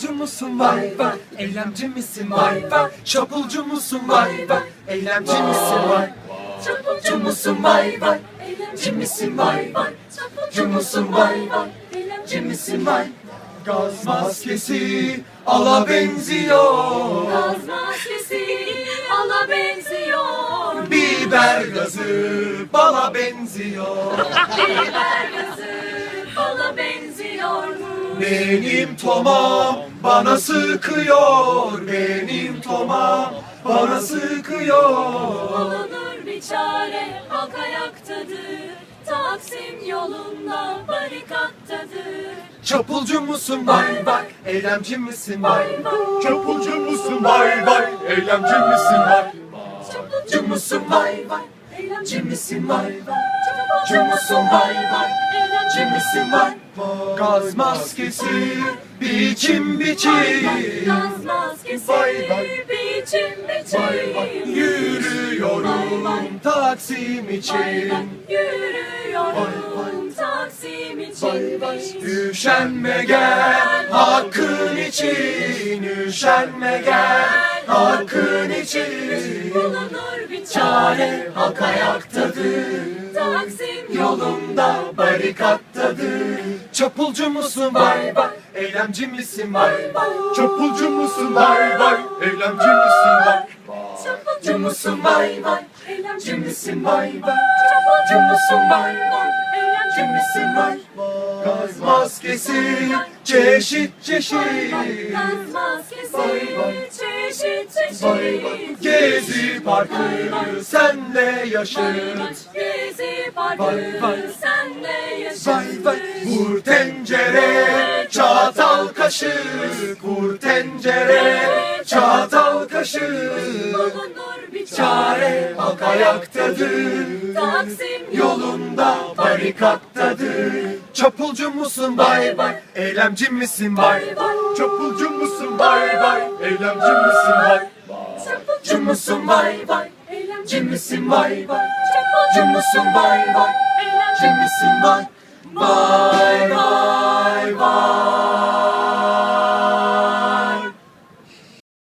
Çapulcu musun? Vay vay. Eylemci misin? Vay vay. Çapulcu musun? Vay vay. Eylemci misin? Vay Çapulcu musun? Vay vay. Eylemci misin? Vay vay. Çapulcu musun? Vay vay. Eylemci misin? Vay Gaz maskesi ala benziyor. Gaz maskesi ala benziyor. Biber gazı bala benziyor. Biber gazı bala benziyor? Benim tomam bana sıkıyor Benim tomam bana sıkıyor. Bulunur bir çare halk ayaktadır. Taksim yolunda barikattadır. Çapulcu musun? Vay vay. Eylemci misin? Vay vay. Çapulcu musun? Vay vay. Eylemci misin? Vay Çapulcu musun? vay vay. Eylemci misin? vay vay. Çapulcu musun? Vay vay Misin vay Gaz maskesi biçim. Biçim Gaz maskesi Vay vay. biçim. Biçim. Yürüyorum Taksim Vay için. vay, Vay. Yürüyorum Taksim için. Üşenme gel hakkın için. Üşenme gel hakkın için Bulunur bir Çare. Halk ayaktadır. Taksim Yolunda barikattadır. Çapulcu musun? Vay vay. Eylemci misin? Vay vay. Çapulcu musun? Vay vay. Eylemci misin? Vay Çapulcu musun? vay vay Eylemci misin? Vay vay. Çapulcu musun? Vay vay Eylemci misin? vay. Gaz maskesi çeşit çeşit Gaz maskesi Vay vay. çeşit Vay vay. çeşit. Gezi parkı senle yaşır Gezi parkı vay. senle yaşar. Vay vay Vur tencere çatal kaşık Vur tencere çatal kaşık Çare. halk ayaktadır. Taksim Yolunda barikattadır. Çapulcu musun? Vay vay Eylemci misin? Vay vay Çapulcu musun? Vay vay Eylemci misin? Vay Çapulcu musun? Vay vay Eylemci misin? vay vay Çapulcu musun? Vay vay Eylemci misin? Vay vay vay